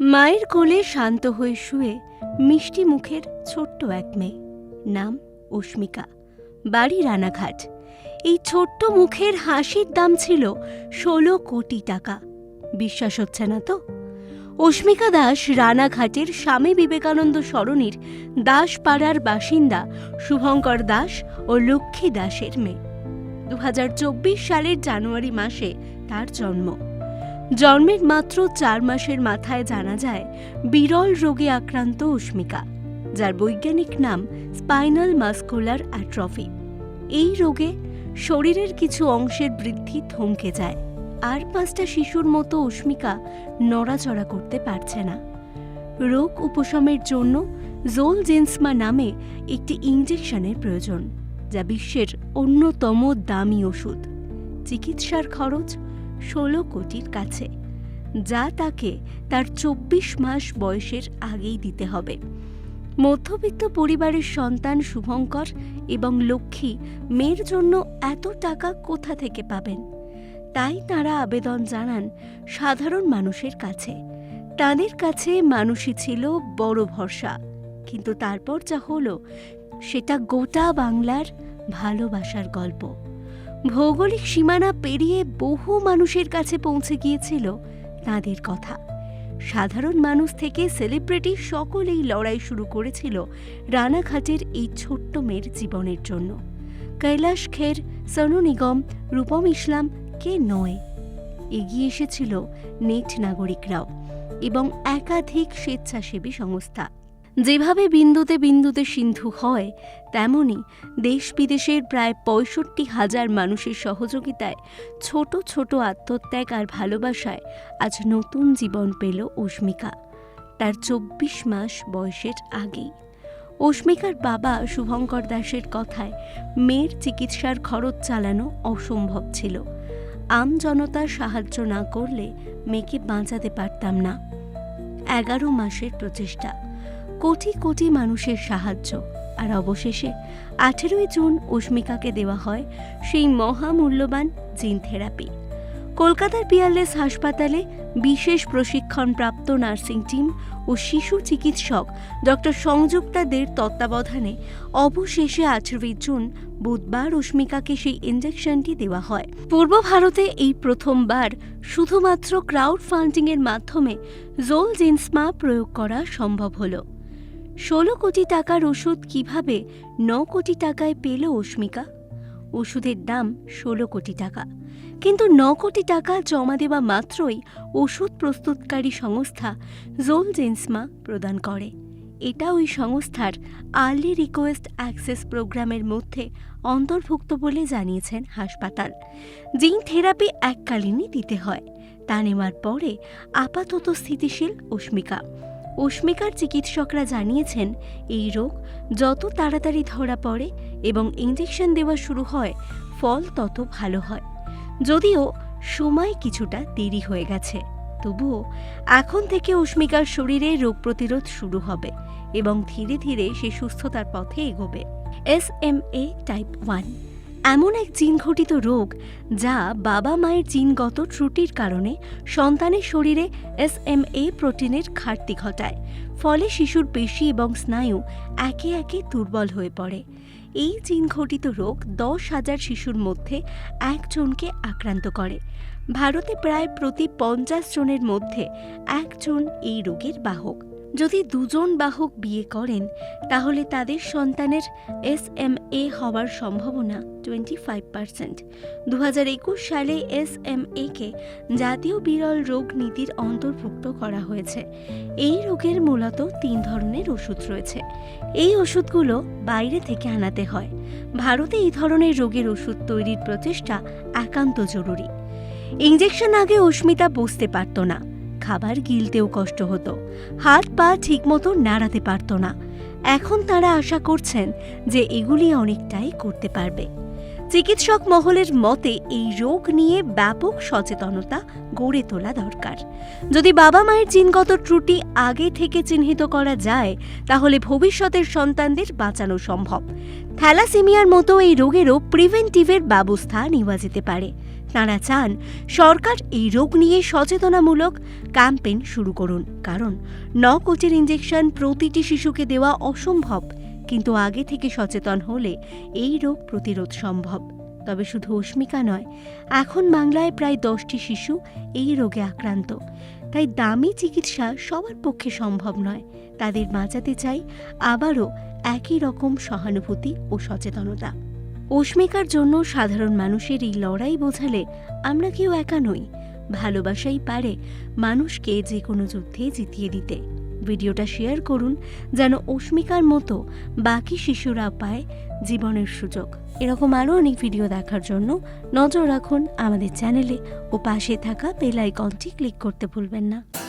মায়ের কোলে শান্ত হয়ে শুয়ে মিষ্টি মুখের ছোট্ট এক মেয়ে। নাম অস্মিকা। বাড়ি রানাঘাট। এই ছোট্ট মুখের হাসির দাম ছিল ষোলো কোটি টাকা। বিশ্বাস হচ্ছে না তো? অস্মিকা দাস রানাঘাটের স্বামী বিবেকানন্দ সরণির দাসপাড়ার বাসিন্দা শুভঙ্কর দাস ও লক্ষ্মী দাসের মেয়ে। দু হাজার চব্বিশ সালের জানুয়ারি মাসে তার জন্ম। জন্মের মাত্র চার মাসের মাথায় জানা যায়, বিরল রোগে আক্রান্ত অস্মিকা যার বৈজ্ঞানিক নাম স্পাইনাল মাস্কুলার অ্যাট্রফি। এই রোগে শরীরের কিছু অংশের বৃদ্ধি থমকে যায়। আর পাঁচটা শিশুর মতো অস্মিকা নড়াচড়া করতে পারছে না। রোগ উপশমের জন্য জোল জেন্সমা নামে একটি ইঞ্জেকশনের প্রয়োজন, যা বিশ্বের অন্যতম দামি ওষুধ। চিকিৎসার খরচ ষোলো কোটির কাছে, যা তাকে তার চব্বিশ মাস বয়সের আগেই দিতে হবে। মধ্যবিত্ত পরিবারের সন্তান শুভঙ্কর এবং লক্ষ্মী মেয়ের জন্য এত টাকা কোথা থেকে পাবেন? তাই তারা আবেদন জানান সাধারণ মানুষের কাছে। তাদের কাছে মানুষই ছিল বড় ভরসা, কিন্তু তারপর যা হলো, সেটা গোটা বাংলার ভালোবাসার গল্প। ভৌগোলিক সীমানা পেরিয়ে বহু মানুষের কাছে পৌঁছে গিয়েছিল তাঁদের কথা। সাধারণ মানুষ থেকে সেলিব্রিটি সকলেই লড়াই শুরু করেছিল রানাঘাটের এই ছোট্ট মেয়ের জীবনের জন্য। কৈলাস খের, সনু নিগম, রূপম ইসলাম, কে নয়। এগিয়ে এসেছিল নেট নাগরিকরাও এবং একাধিক স্বেচ্ছাসেবী সংস্থা। যেভাবে বিন্দুতে বিন্দুতে সিন্ধু হয়, তেমনি দেশ বিদেশের প্রায় পঁয়ষট্টি হাজার মানুষের সহযোগিতায় ছোট ছোট আত্মত্যাগ আর ভালোবাসায় আজ নতুন জীবন পেল অস্মিকা তার চব্বিশ মাস বয়সের আগেই। অস্মিকার বাবা শুভঙ্কর দাসের কথায় মেয়ের চিকিৎসার খরচ চালানো অসম্ভব ছিল। আম জনতার সাহায্য না করলে মেয়েকে বাঁচাতে পারতাম না। এগারো মাসের প্রচেষ্টা। কোটি কোটি মানুষের সাহায্য। আর অবশেষে আঠেরোই জুন উষ্মিকাকে দেওয়া হয় সেই মহামূল্যবান জিন থেরাপি। কলকাতার পিয়ারলেস হাসপাতালে বিশেষ প্রশিক্ষণপ্রাপ্ত নার্সিং টিম ও শিশু চিকিৎসক ডক্টর সংযুক্তা দের তত্ত্বাবধানে অবশেষে আঠেরোই জুন বুধবার উষ্মিকাকে সেই ইঞ্জেকশনটি দেওয়া হয়। পূর্ব ভারতে এই প্রথমবার শুধুমাত্র ক্রাউড ফান্ডিংয়ের মাধ্যমে জোল জিন্সমা প্রয়োগ করা সম্ভব হলো। ষোলো কোটি টাকার ওষুধ কীভাবে ন কোটি টাকায় পেল অস্মিকা ওষুধের দাম ষোলো কোটি টাকা। কিন্তু ন কোটি টাকা জমা দেওয়া মাত্রই ওষুধ প্রস্তুতকারী সংস্থা জোল জেন্সমা প্রদান করে। এটা ওই সংস্থার আর্লি রিকোয়েস্ট অ্যাক্সেস প্রোগ্রামের মধ্যে অন্তর্ভুক্ত বলে জানিয়েছেন হাসপাতাল। জিন থেরাপি এককালীনই দিতে হয়। তা নেওয়ার পরে আপাতত স্থিতিশীল অস্মিকা অস্মিকার চিকিৎসকরা জানিয়েছেন, এই রোগ যত তাড়াতাড়ি ধরা পড়ে এবং ইঞ্জেকশন দেওয়া শুরু হয়, ফল তত ভালো হয়। যদিও সময় কিছুটা দেরি হয়ে গেছে, তবুও এখন থেকে অস্মিকার শরীরে রোগ প্রতিরোধ শুরু হবে এবং ধীরে ধীরে সে সুস্থতার পথে এগোবে। S M A type one এমন এক জিন ঘটিত রোগ যা বাবা মায়ের জিনগত ত্রুটির কারণে সন্তানের শরীরে এস এম এ প্রোটিনের ঘাটতি ঘটায়, ফলে শিশুর পেশি এবং স্নায়ু একে একে দুর্বল হয়ে পড়ে। এই জিন ঘটিত রোগ দশ হাজার শিশুর মধ্যে একজনকে আক্রান্ত করে। ভারতে প্রায় প্রতি পঞ্চাশ জনের মধ্যে একজন এই রোগের বাহক। যদি দুজন বাহক বিয়ে করেন, তাহলে তাদের সন্তানের এস এম এ হওয়ার সম্ভাবনা টোয়েন্টি ফাইভ পার্সেন্ট। দু হাজার একুশ সালে এস এম একে জাতীয় বিরল রোগ নীতির অন্তর্ভুক্ত করা হয়েছে। এই রোগের মূলত তিন ধরনের ওষুধ রয়েছে। এই ওষুধগুলো বাইরে থেকে আনাতে হয়। ভারতে এই ধরনের রোগের ওষুধ তৈরির প্রচেষ্টা একান্ত জরুরি। ইঞ্জেকশন আগে অস্মিতা বসতে পারত না। খাবার গিলতেও কষ্ট হতো। হাত পা ঠিকমতো নাড়াতে পারত না। এখন তারা আশা করছেন যে এগুলি অনেকটাই করতে পারবে। চিকিৎসক মহলের মতে এই রোগ নিয়ে ব্যাপক সচেতনতা গড়ে তোলা দরকার। যদি বাবা মায়ের জিনগত ত্রুটি আগে থেকে চিহ্নিত করা যায়, তাহলে ভবিষ্যতের সন্তানদের বাঁচানো সম্ভব। থ্যালাসেমিয়ার মতো এই রোগেরও প্রিভেন্টিভের ব্যবস্থা নেওয়া যেতে পারে। তাঁরা চান সরকার এই রোগ নিয়ে সচেতনামূলক ক্যাম্পেইন শুরু করুন। কারণ ন কোচের ইঞ্জেকশন প্রতিটি শিশুকে দেওয়া অসম্ভব। কিন্তু আগে থেকে সচেতন হলে এই রোগ প্রতিরোধ সম্ভব। তবে শুধু অস্মিকা নয়, এখন বাংলায় প্রায় দশটি শিশু এই রোগে আক্রান্ত। তাই দামি চিকিৎসা সবার পক্ষে সম্ভব নয়। তাদের বাঁচাতে চাই আবারও একই রকম সহানুভূতি ও সচেতনতা। অস্মিকার জন্য সাধারণ মানুষের এই লড়াই বোঝালে আমরা কেউ একা নই। ভালোবাসাই পারে মানুষকে যে কোনো যুদ্ধে জিতিয়ে দিতে। ভিডিওটা শেয়ার করুন যেন অস্মিকার মতো বাকি শিশুরা পায় জীবনের সুযোগ। এরকম আরও অনেক ভিডিও দেখার জন্য নজর রাখুন আমাদের চ্যানেলে ও পাশে থাকা বেল আইকনটি ক্লিক করতে ভুলবেন না।